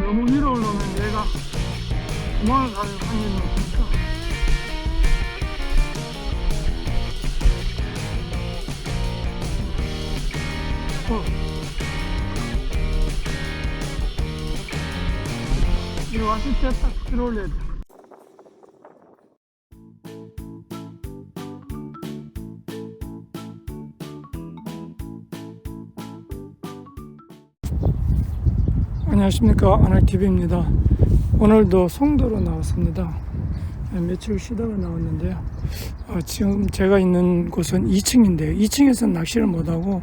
너무 위로 올라오면 얘가 도망을 갈 확률이 높으니까 어. 이리 왔을 때딱 들어올려야 돼. 안녕하십니까. 아날TV입니다. 오늘도 송도로 나왔습니다. 네, 며칠 쉬다가 나왔는데요. 아, 지금 제가 있는 곳은 2층인데요. 2층에서 낚시를 못하고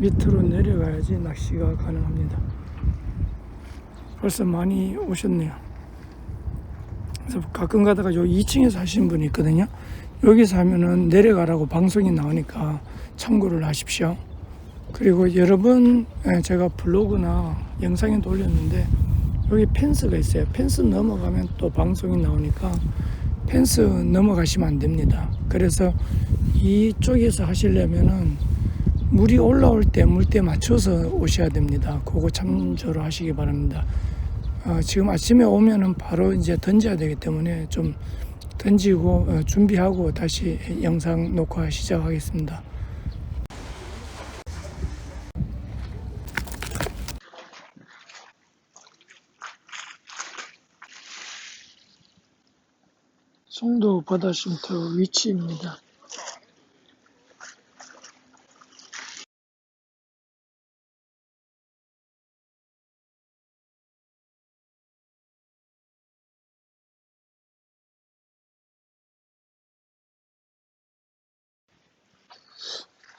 밑으로 내려가야지 낚시가 가능합니다. 벌써 많이 오셨네요. 그래서 가끔 가다가 요 2층에 사시는 분이 있거든요. 여기 사면은 내려가라고 방송이 나오니까 참고를 하십시오 그리고 여러 번 예, 제가 블로그나 영상에도 올렸는데 여기 펜스가 있어요. 펜스 넘어가면 또 방송이 나오니까 펜스 넘어가시면 안 됩니다. 그래서 이쪽에서 하시려면은 물이 올라올 때 물때 맞춰서 오셔야 됩니다. 그거 참조로 하시기 바랍니다. 어, 지금 아침에 오면은 바로 이제 던져야 되기 때문에 좀 던지고 어, 준비하고 다시 영상 녹화 시작하겠습니다. 바다쉼터 위치입니다.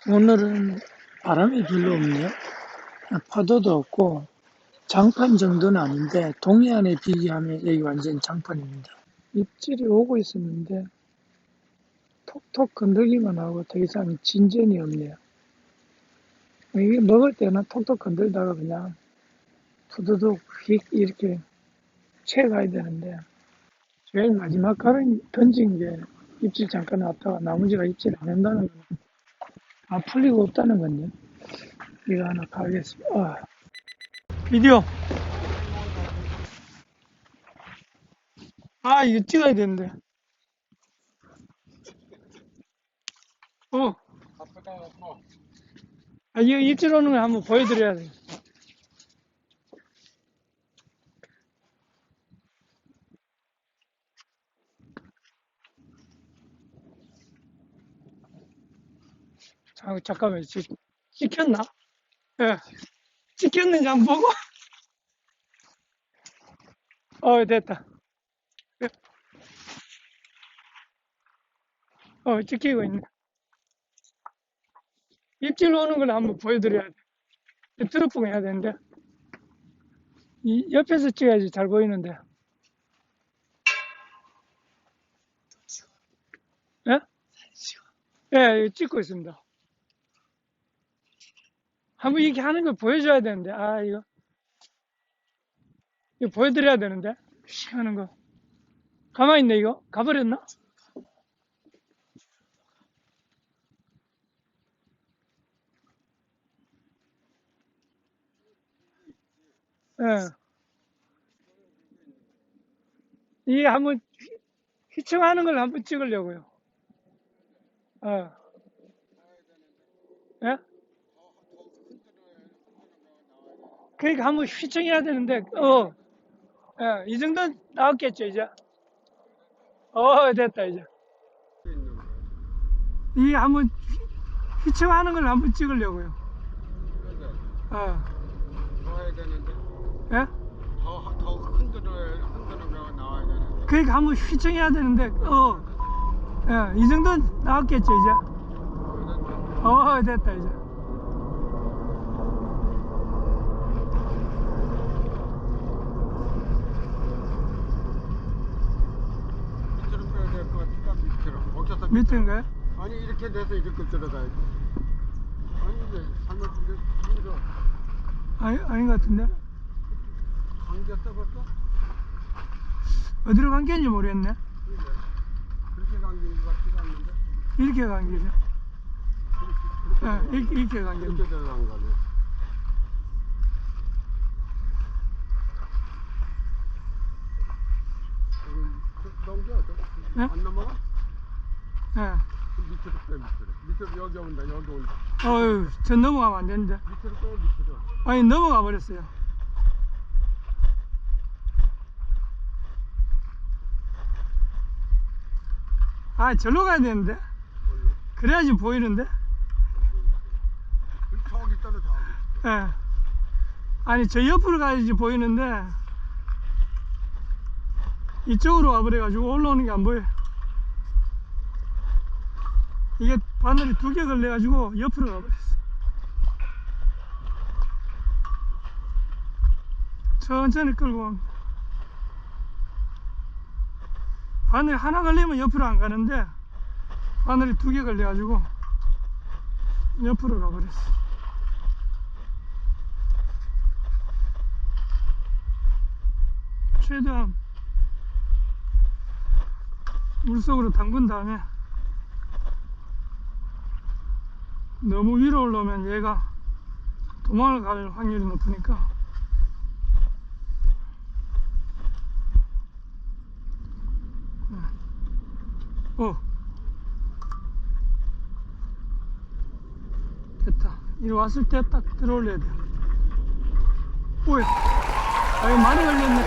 오늘은 바람이 별로 없네요. 파도도 없고 장판 정도는 아닌데 동해안에 비교하면 여기 완전 장판입니다. 입질이 오고 있었는데 톡톡 건들기만 하고 더 이상 진전이 없네요. 이게 먹을 때는 톡톡 건들다가 그냥 푸드득 휙 이렇게 채가야 되는데 제일 마지막 가른 던진 게 입질 잠깐 왔다가 나머지가 입질 안 한다는 건 아, 풀리고 없다는 건요. 이거 하나 가겠습니다. 아. 비디오. 아, 이거 찍어야 되는데. 어. 아, 이거 입질 오는 거 한번 보여드려야 돼. 자, 잠깐만, 찍, 찍혔나? 예. 찍혔는지 한번 보고. 어, 됐다. 예. 어, 찍히고 있네. 입질 오는 걸 한번 보여드려야 돼. 트로풍 해야 되는데. 이 옆에서 찍어야지 잘 보이는데. 예? 예, 찍고 있습니다. 한번 이렇게 하는 걸 보여줘야 되는데, 아, 이거. 이거 보여드려야 되는데. 씩 하는 거. 가만히 있네, 이거. 가버렸나? 예. 이게 한번 휘- 휘청하는 걸 한번 찍으려고요. 어. 예? 그러니까 한번 휘청해야 되는데, 어. 예, 이 정도 나왔겠죠, 이제. 어, 됐다, 이제. 이게 한번 휘- 휘청하는 걸 한번 찍으려고요. 어. 더 해야 되는데 예? 더, 더 흔들어야 흔들어가 나와야 되는데 그러니까 한번 휘청해야 되는데, 어. 예, 이 정도 나왔겠죠, 이제. 어, 됐다, 이제. 밑에인가요? 아니 이렇게 돼서 이렇게 들어가 아닌데 잘못된 게 아니, 아닌 것 같은데? 강제 써봤어? 어디로 간 게인지 모르겠네 그래. 그렇게 간게인지 같지가 않는데 이렇게 간 게죠 아, 이렇게, 이렇게 간 게죠 이렇게 들어간 거네 그, 넘겨 네? 안 넘어가? 예. 밑으로 빼 밑으로 밑으로 여기 온다 여기 온다 어휴, 저 넘어가면 안 되는데. 밑으로 빼 밑으로 아니, 넘어가 버렸어요. 아, 절로 가야 되는데. 뭘로 그래야지 보이는데. 그 저기 있잖아 저기 예. 아니, 저 옆으로 가야지 보이는데. 이쪽으로 와버려가지고 올라오는 게 안 보여. 이게 바늘이 두 개 걸려가지고 옆으로 가버렸어. 천천히 끌고 옵니다. 바늘이 하나 걸리면 옆으로 안 가는데, 바늘이 두 개 걸려가지고 옆으로 가버렸어. 최대한 물속으로 담근 다음에 너무 위로 올라오면 얘가 도망을 갈 확률이 높으니까. 네. 어. 됐다. 이리 왔을 때 딱 들어올려야 돼. 오이 아유 많이 걸렸네.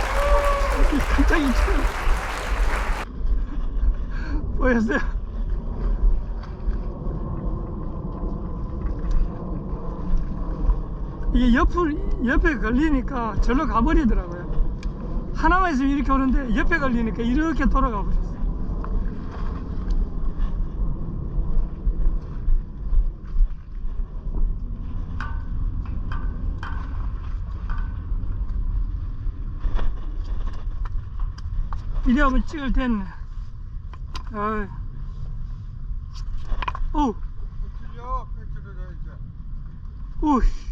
깜짝이 쳐 보였어요? 이게 옆을, 옆에 걸리니까 절로 가버리더라고요. 하나만 있으면 이렇게 오는데 옆에 걸리니까 이렇게 돌아가 버렸어요. 이리 한번 찍을 텐데. 어이. 오, 오이. 틀려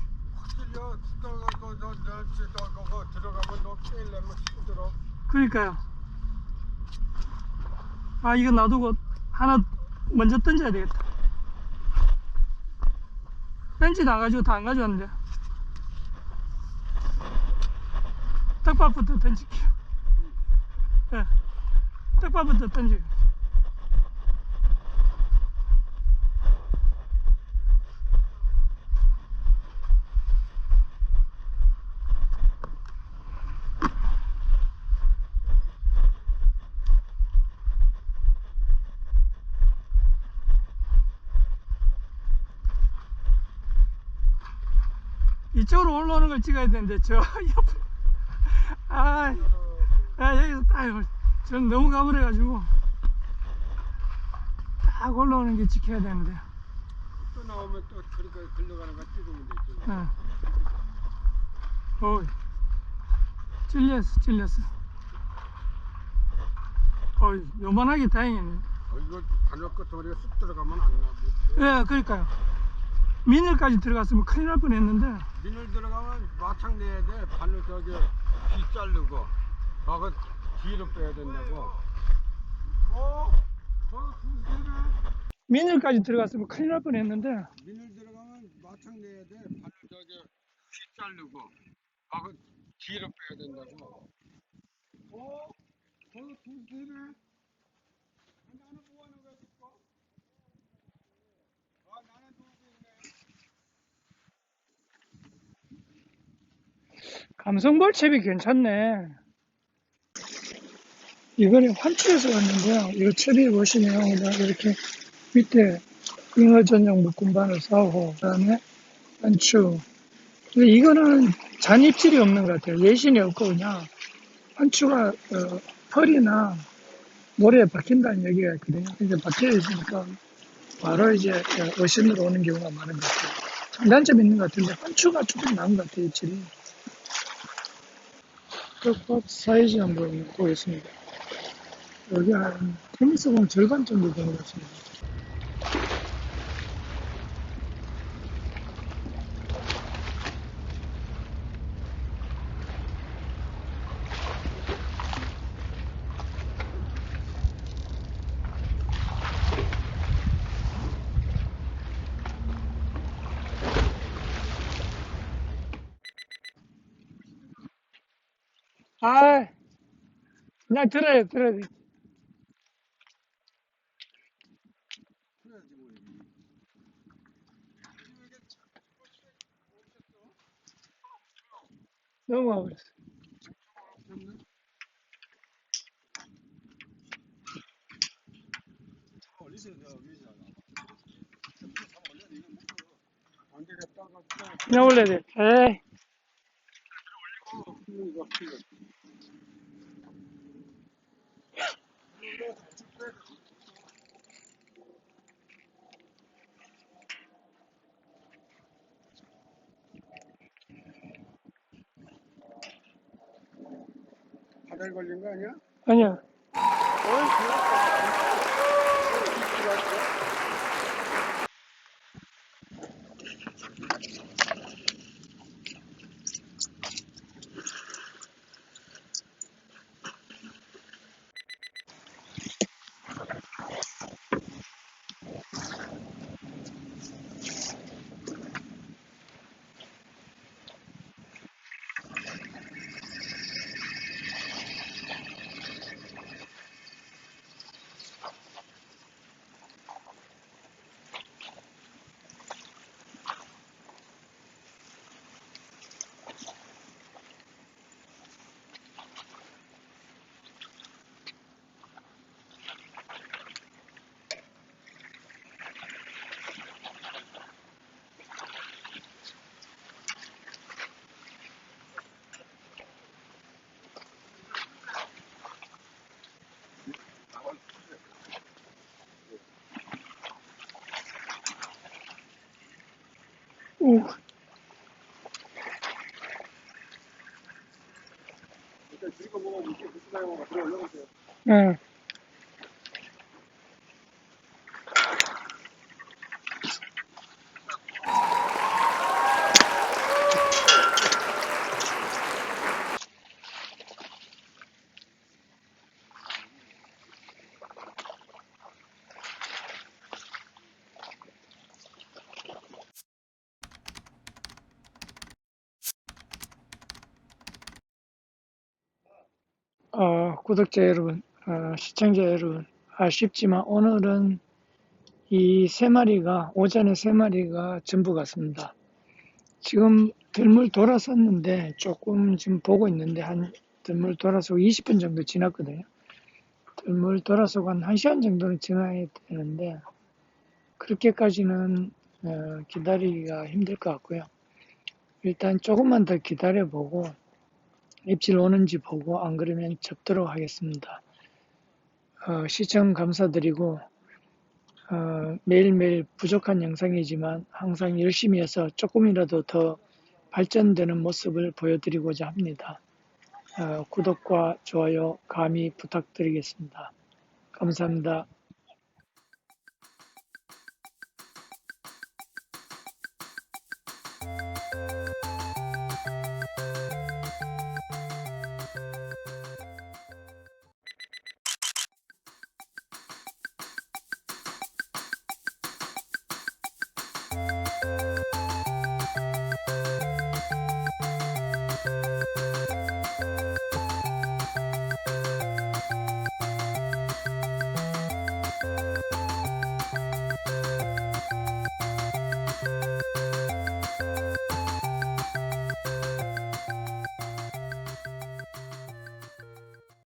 들어가면 너 깨려면 힘들어 그러니까요. 아, 이거 놔두고 하나 먼저 던져야 되겠다. 벤치 나가지고 다 안 가져왔는데. 떡밥부터 던질게요. 예. 떡밥부터 던지고. 이쪽으로 올라오는 걸 찍어야 되는데, 저 옆에. 아, 아 여기서 딱, 저는 너무 가버려가지고. 딱 올라오는 게 지켜야 되는데. 또 나오면 또 그러니까 걸려가는 거 찍으면 되지 예. 어이. 찔렸어, 찔렸어. 어이, 요만하게 다행이네. 어, 이거 바늘 끝머리가 쑥 들어가면 안 나. 예, 그러니까요. 미늘까지 들어갔으면 큰일 날 뻔 했는데, 민을 들어가면 마창 내야 돼. 바늘 저기 귀 자르고. 저거 뒤로 빼야 된다고. 어? 저거 두 개를 미늘까지 들어갔으면 큰일 날 뻔 했는데, 민을 들어가면 마창 내야 돼. 바늘 저기 귀 자르고. 저거 뒤로 빼야 된다고. 어? 저거 두 개를 나는 뭐 하는 거야, 지금? 아, 나는 두개 있네. 감성벌채비 괜찮네. 이거는 환추에서 왔는데요. 이거 채비 보시면 이렇게 밑에 잉어 전용 묶음바늘 사고, 그 다음에 환추. 근데 이거는 잔입질이 없는 것 같아요. 예신이 없고 그냥 환추가 어, 펄이나 모래에 박힌다는 얘기가 있거든요. 이제 박혀 있으니까 바로 이제 어, 어신으로 오는 경우가 많은 것 같아요. 장단점 있는 것 같은데 환추가 조금 나은 것 같아요, 입질이. 떡밥 사이즈 한번 보겠습니다. 여기 한 테니스 공 절반 정도 되는 것 같습니다. А, на тире, тире. No worries. No, let it. Hey. 걸린 거 아니야? 아니야. 올라가세요 응. 어, 구독자 여러분, 어, 시청자 여러분, 아쉽지만 오늘은 이 세 마리가, 오전에 세 마리가 전부 갔습니다. 지금 들물 돌아섰는데 조금 지금 보고 있는데 한 들물 돌아서고 20분 정도 지났거든요. 들물 돌아서고 한 1시간 정도는 지나야 되는데 그렇게까지는 어, 기다리기가 힘들 것 같고요. 일단 조금만 더 기다려보고 입질 오는지 보고 안 그러면 접도록 하겠습니다. 어, 시청 감사드리고 어, 매일매일 부족한 영상이지만 항상 열심히 해서 조금이라도 더 발전되는 모습을 보여드리고자 합니다. 어, 구독과 좋아요 감히 부탁드리겠습니다. 감사합니다.